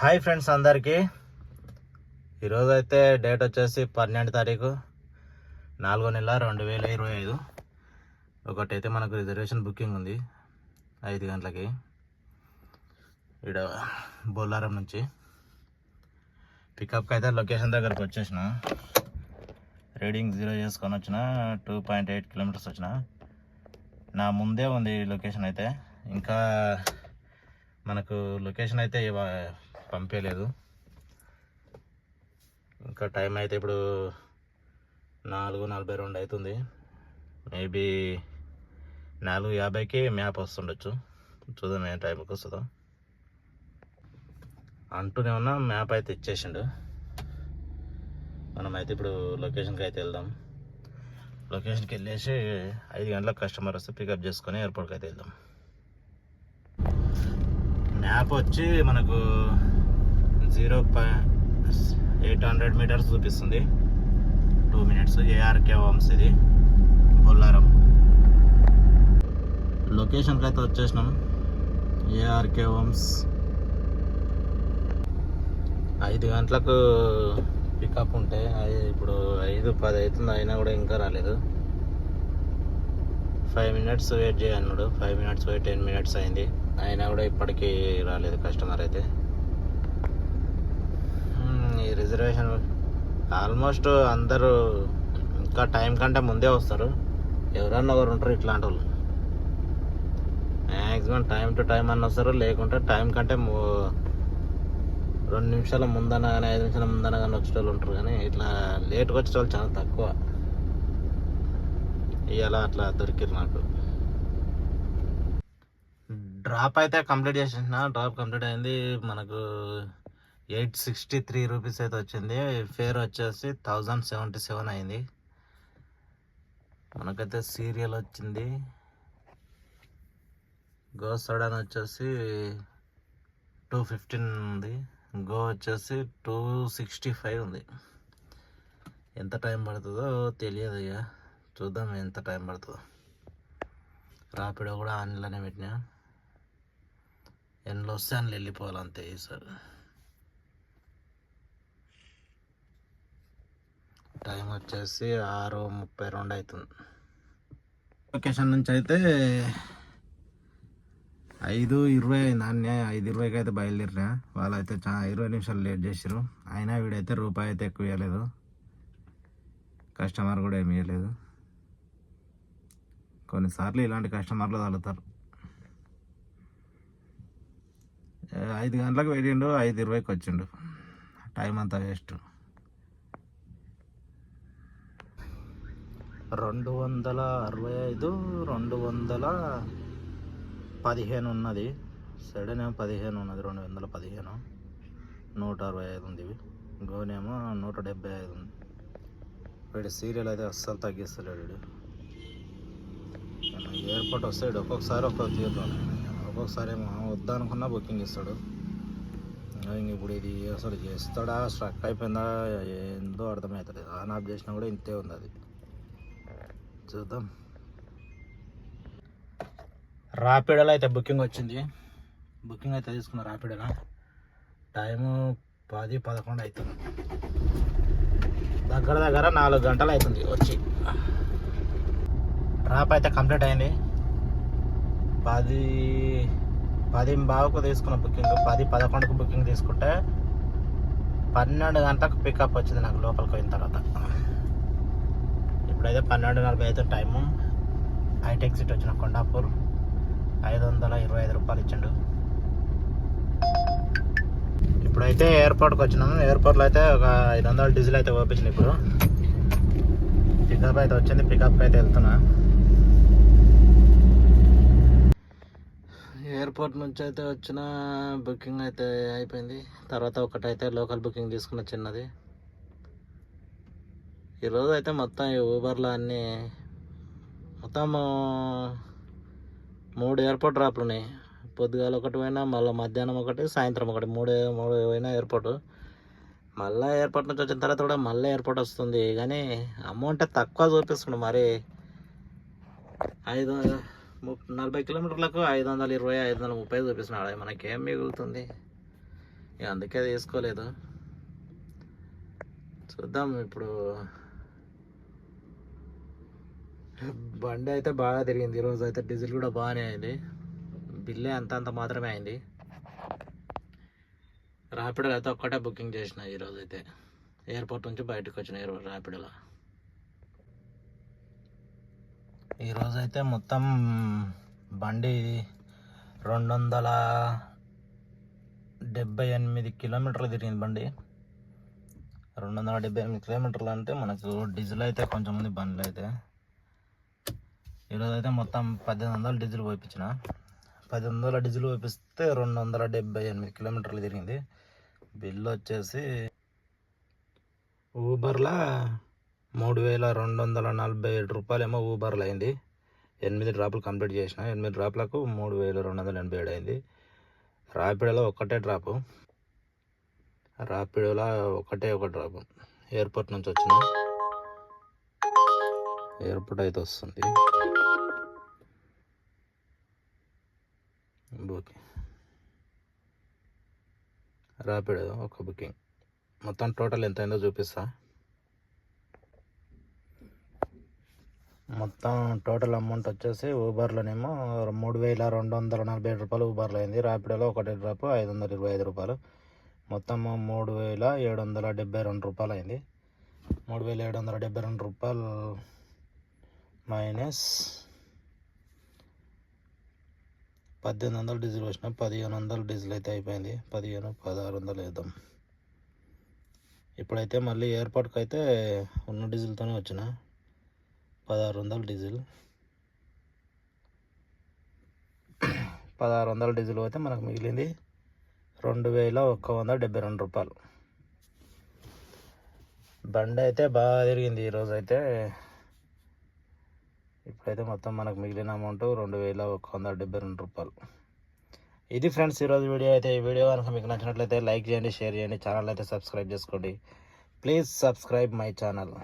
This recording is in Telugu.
హాయ్ ఫ్రెండ్స్ అందరికీ. ఈరోజు అయితే డేట్ వచ్చేసి పన్నెండు తారీఖు నాలుగో నెల రెండు వేల ఇరవై ఐదు. ఒకటైతే మనకు రిజర్వేషన్ బుకింగ్ ఉంది ఐదు గంటలకి. ఇక్కడ బొల్లారం నుంచి పికప్కి అయితే లొకేషన్ దగ్గరకు వచ్చేసిన. రీడింగ్ జీరో చేసుకొని వచ్చిన టూ పాయింట్ ఎయిట్ కిలోమీటర్స్ వచ్చిన. నా ముందే ఉంది లొకేషన్ అయితే. ఇంకా మనకు లొకేషన్ అయితే ఇవ- పంపించలేదు ఇంకా టైం అయితే ఇప్పుడు నాలుగు నలభై రెండు అవుతుంది మేబీ నాలుగు యాభైకి మ్యాప్ వస్తుండొచ్చు. చూద్దాం ఏ టైంకి వస్తుందో. అంటూనే ఉన్నా మ్యాప్ అయితే ఇచ్చేసిండు. మనం అయితే ఇప్పుడు లొకేషన్కి అయితే వెళ్దాం. లొకేషన్కి వెళ్ళేసి ఐదు గంటలకు కస్టమర్ వస్తే పికప్ చేసుకొని ఎయిర్పోర్ట్కి అయితే వెళ్దాం. మ్యాప్ వచ్చి మనకు జీరో ఎయిట్ హండ్రెడ్ మీటర్స్ చూపిస్తుంది. టూ మినిట్స్ ఏఆర్కే హోమ్స్ ఇది బొల్లారం. లొకేషన్కి అయితే వచ్చేసినాం. ఏఆర్కే హోమ్స్ ఐదు గంటలకు పికప్ ఉంటే అది ఇప్పుడు ఐదు పది అవుతుంది అయినా కూడా ఇంకా రాలేదు. Five minutes wait చేయన్నాడు five minutes wait ten minutes అయింది. అయినా కూడా ఇప్పటికీ రాలేదు కస్టమర్ అయితే. ఈ రిజర్వేషన్ ఆల్మోస్ట్ అందరూ ఇంకా టైం కంటే ముందే వస్తారు. ఎవరన్నా ఒకరు ఉంటారు ఇట్లాంటి వాళ్ళు మ్యాక్సిమం టైం టు టైం అన్న వస్తారు. లేకుంటే టైం కంటే రెండు నిమిషాల ముందన కానీ ఐదు నిమిషాల ముందన కానీ వచ్చే వాళ్ళు ఉంటారు కానీ ఇట్లా లేట్గా వచ్చే వాళ్ళు చాలా తక్కువ. ఇవాళ అట్లా దొరికిరు నాకు. డ్రాప్ అయితే కంప్లీట్ చేసేసిన డ్రాప్ కంప్లీట్ అయింది. మనకు ఎయిట్ సిక్స్టీ త్రీ రూపీస్ అయితే వచ్చింది. ఫేర్ వచ్చేసి థౌజండ్ సెవెంటీ సెవెన్ అయింది. మనకైతే సీరియల్ వచ్చింది. గోసడాన్ వచ్చేసి టూ ఫిఫ్టీన్ ఉంది. గో వచ్చేసి టూ సిక్స్టీ ఫైవ్ ఉంది. ఎంత టైం పడుతుందో తెలియదు ఇక చూద్దాం ఎంత టైం పడుతుందో. రాపిడో కూడా ఆన్లైన్లోనే పెట్టినా. ఎన్నో వస్తే అని వెళ్ళిపోవాలి అంతే ఈసారి. టైం వచ్చేసి ఆరు ముప్పై రెండు అవుతుంది. లొకేషన్ నుంచి అయితే ఐదు ఇరవై నాన్నే ఐదు ఇరవైకి అయితే బయలుదేరినా. వాళ్ళు అయితే చా ఇరవై నిమిషాలు లేట్ చేసారు అయినా వీడైతే రూపాయి అయితే ఎక్కువ ఇవ్వలేదు కస్టమర్ కూడా ఏమి ఇవ్వలేదు కొన్నిసార్లు ఇలాంటి కస్టమర్లు తగులుతారు. ఐదు గంటలకు వెళ్ళిండు ఐదు ఇరవైకి వచ్చిండు. టైం అంతా వేస్ట్. రెండు వందల అరవై ఐదు రెండు వందల పదిహేను ఉన్నది. సడన్ ఏమో పదిహేను ఉన్నది రెండు వందల పదిహేను. నూట అరవై ఐదు ఉంది ఇవి. గోనేమో నూట డెబ్బై ఐదు ఉంది. వీడి సీరియల్ అయితే అస్సలు తగ్గిస్తలేడు వీడు. ఎయిర్పోర్ట్ వస్తాడు ఒక్కొక్కసారి ఒక్కొక్క తీరుతాను ఒక్కొక్కసారి ఏమో వద్దనుకున్నా బుకింగ్ ఇస్తాడు. ఇంకా ఇంక ఇప్పుడు ఇది అసలు చేస్తాడా స్ట్రక్ అయిపోయిందా ఏందో అర్థమవుతుంది ఆన్ ఆఫ్ చేసినా కూడా ఇంతే ఉంది అది. చూద్దాం. రాపిడోలో అయితే బుకింగ్ వచ్చింది. బుకింగ్ అయితే తీసుకున్నా రాపిడోలో. టైము పది పదకొండు అవుతుంది. దగ్గర దగ్గర నాలుగు గంటలు అవుతుంది వచ్చి. ట్రాప్ అయితే కంప్లీట్ అయింది. పది పది బావకు తీసుకున్న బుకింగ్ పది పదకొండుకు బుకింగ్ తీసుకుంటే పన్నెండు గంటలకు పికప్ వచ్చింది నాకు లోపలికి పోయిన తర్వాత. ఇప్పుడైతే పన్నెండు నలభై అయితే టైము. హైటెక్ సిటీ వచ్చిన కొండాపూర్. ఐదు వందల ఇరవై ఐదు రూపాయలు ఇచ్చిండు. ఇప్పుడైతే ఎయిర్పోర్ట్కి వచ్చినాము ఎయిర్పోర్ట్లో అయితే ఒక ఐదు వందల డీజిల్ అయితే పంపించింది ఇప్పుడు. పికప్ అయితే వచ్చింది. పికప్కి అయితే వెళ్తున్నా. ఎయిర్పోర్ట్ నుంచి అయితే వచ్చిన బుకింగ్ అయితే అయిపోయింది. తర్వాత ఒకటైతే లోకల్ బుకింగ్ తీసుకున్న చిన్నది. ఈరోజు అయితే మొత్తం ఈ ఊబర్లో అన్నీ మొత్తం మూడు ఎయిర్పోర్ట్ డ్రాప్లు ఉన్నాయి పొద్దుగాల ఒకటి పోయినా మళ్ళీ మధ్యాహ్నం ఒకటి సాయంత్రం ఒకటి. మూడు మూడు పోయినా ఎయిర్పోర్ట్ మళ్ళీ ఎయిర్పోర్ట్ నుంచి వచ్చిన తర్వాత కూడా మళ్ళీ ఎయిర్పోర్ట్ వస్తుంది. కానీ అమౌంట్ తక్కువ చూపిస్తుంది మరి. ఐదు ము- నలభై కిలోమీటర్లకు ఐదు వందల ఇరవై ఐదు వందల ముప్పై చూపిస్తున్నాడు. మనకేం మిగులుతుంది? ఇక అందుకే తీసుకోలేదు. చూద్దాం ఇప్పుడు బండి అయితే బాగా తిరిగింది. ఈరోజు అయితే డీజిల్ కూడా బాగానే అయింది. బిల్లే అంత అంత మాత్రమే అయింది. ర్యాపిడోలో అయితే ఒక్కటే బుకింగ్ చేసిన ఈరోజు అయితే. ఎయిర్పోర్ట్ నుంచి బయటకు వచ్చిన ఈరోజు ర్యాపిడోలో ఈరోజు అయితే మొత్తం బండి రెండు వందల డెబ్బై ఎనిమిది కిలోమీటర్లు తిరిగింది బండి. రెండు వందల డెబ్బై ఎనిమిది కిలోమీటర్లు అంటే మనకు డీజిల్ అయితే కొంచెం ఉంది బండ్లు అయితే. ఈరోజు అయితే మొత్తం పద్దెనిమిది వందల డీజిల్ పోయించిన పద్దెనిమిది వందల డీజిల్ పోయిస్తే రెండు వందల డెబ్బై ఎనిమిది కిలోమీటర్లు తిరిగింది. బిల్లు వచ్చేసి ఊబర్లా మూడు వేల రెండు వందల నలభై ఏడు రూపాయలు ఏమో అయింది. ఎనిమిది డ్రాపులు కంప్లీట్ చేసిన. ఎనిమిది డ్రాపులకు మూడు వేల రెండు వందల ఎనభై ఏడు అయింది. రాపిడోలో ఒక్కటే డ్రాపు. రాపిడోలో ఒకటే ఒక డ్రాపు. ఎయిర్పోర్ట్ నుంచి వచ్చిన. ఎయిర్పోర్ట్ అయితే వస్తుంది ఓకే ర్యాపిడ్ ఒక బుకింగ్. మొత్తం టోటల్ ఎంత అయిందో చూపిస్తా. మొత్తం టోటల్ అమౌంట్ వచ్చేసి ఊబర్లోనేమో మూడు వేల రెండు వందల నలభై ఏడు రూపాయలు ఊబర్లో అయింది ర్యాపిడోలో ఒకటి డ్రాప్ ఐదు వందల ఇరవై ఐదు రూపాయలు. మొత్తం మూడు వేల ఏడు వందల డెబ్బై రెండు రూపాయలు అయింది మూడు వేల ఏడు వందల డెబ్బై రెండు రూపాయలు మైనస్ పద్దెనిమిది వందలు డీజిల్ వచ్చిన పదిహేను వందలు డీజిల్ అయితే అయిపోయింది. పదిహేను పదహారు వందలు వేద్దాం. ఇప్పుడైతే మళ్ళీ ఎయిర్పోర్ట్కి అయితే ఉన్న డీజిల్తోనే వచ్చిన. పదహారు వందలు డీజిల్. పదహారు వందల డీజిల్ అయితే మనకు మిగిలింది రెండు వేల ఒక్క వంద డెబ్బై రెండు రూపాయలు. బండి అయితే బాగా తిరిగింది ఈరోజు అయితే ఇప్పుడైతే మొత్తం మనకు మిగిలిన అమౌంట్ రెండు వేల ఒక వంద డెబ్బై రెండు రూపాయలు. ఇది ఫ్రెండ్స్ ఈరోజు వీడియో అయితే ఈ వీడియో కనుక మీకు నచ్చినట్లయితే లైక్ చేయండి షేర్ చేయండి ఛానల్ అయితే సబ్స్క్రైబ్ చేసుకోండి. Please subscribe my channel